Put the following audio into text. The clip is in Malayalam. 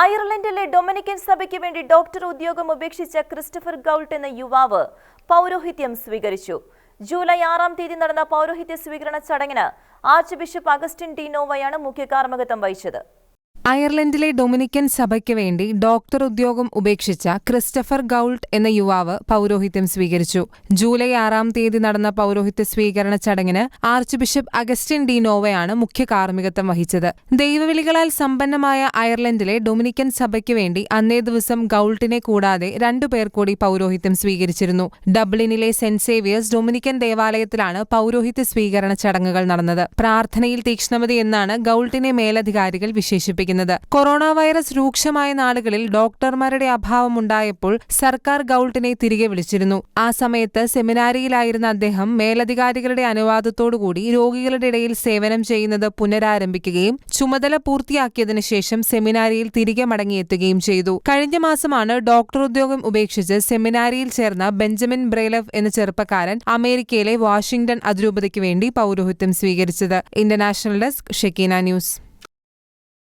അയർലൻഡിലെ ഡൊമിനിക്കൻ സഭയ്ക്ക് വേണ്ടി ഡോക്ടർ ഉദ്യോഗം ഉപേക്ഷിച്ച ക്രിസ്റ്റഫർ ഗൗൾട്ട് എന്ന യുവാവ് പൗരോഹിത്യം സ്വീകരിച്ചു. ജൂലൈ ആറാം തീയതി നടന്ന പൗരോഹിത്യ സ്വീകരണ ചടങ്ങിന് ആർച്ച് ബിഷപ്പ് അഗസ്റ്റിൻ ഡീനോവയാണ് മുഖ്യ കാർമ്മകത്വം വഹിച്ചത്. അയർലൻഡിലെ ഡൊമിനിക്കൻ സഭയ്ക്ക് വേണ്ടി ഡോക്ടർ ഉദ്യോഗം ഉപേക്ഷിച്ച ക്രിസ്റ്റഫർ ഗൌൾട്ട് എന്ന യുവാവ് പൗരോഹിത്യം സ്വീകരിച്ചു. ജൂലൈ ആറാം തീയതി നടന്ന പൗരോഹിത്യ സ്വീകരണ ചടങ്ങിന് ആർച്ച് ബിഷപ്പ് അഗസ്റ്റിൻ ഡി നോവയാണ് മുഖ്യ കാർമ്മികത്വം വഹിച്ചത്. ദൈവവിളികളാൽ സമ്പന്നമായ അയർലൻഡിലെ ഡൊമിനിക്കൻ സഭയ്ക്ക് വേണ്ടി അന്നേ ദിവസം ഗൌൾട്ടിനെ കൂടാതെ രണ്ടുപേർ കൂടി പൗരോഹിത്യം സ്വീകരിച്ചിരുന്നു. ഡബ്ലിനിലെ സെന്റ് സേവിയേഴ്സ് ഡൊമിനിക്കൻ ദേവാലയത്തിലാണ് പൗരോഹിത്യ സ്വീകരണ ചടങ്ങുകൾ നടന്നത്. പ്രാർത്ഥനയിൽ തീക്ഷ്ണമതി എന്നാണ് ഗൌൾട്ടിനെ മേലധികാരികൾ വിശേഷിപ്പിക്കുന്നത്. കൊറോണ വൈറസ് രൂക്ഷമായ നാളുകളിൽ ഡോക്ടർമാരുടെ അഭാവം ഉണ്ടായപ്പോൾ സർക്കാർ ഗൌൾട്ടിനെ തിരികെ വിളിച്ചിരുന്നു. ആ സമയത്ത് സെമിനാരിയിലായിരുന്ന അദ്ദേഹം മേലധികാരികളുടെ അനുവാദത്തോടുകൂടി രോഗികളുടെ ഇടയിൽ സേവനം ചെയ്യുന്നത് പുനരാരംഭിക്കുകയും ചുമതല പൂർത്തിയാക്കിയതിനു ശേഷം സെമിനാരിയിൽ തിരികെ മടങ്ങിയെത്തുകയും ചെയ്തു. കഴിഞ്ഞ മാസമാണ് ഡോക്ടർ ഉദ്യോഗം ഉപേക്ഷിച്ച് സെമിനാരിയിൽ ചേർന്ന ബെഞ്ചമിൻ ബ്രേലഫ് എന്ന ചെറുപ്പക്കാരൻ അമേരിക്കയിലെ വാഷിംഗ്ടൺ അതിരൂപതയ്ക്ക് വേണ്ടി പൗരോഹിത്യം സ്വീകരിച്ചത്. International desk Shekinah news.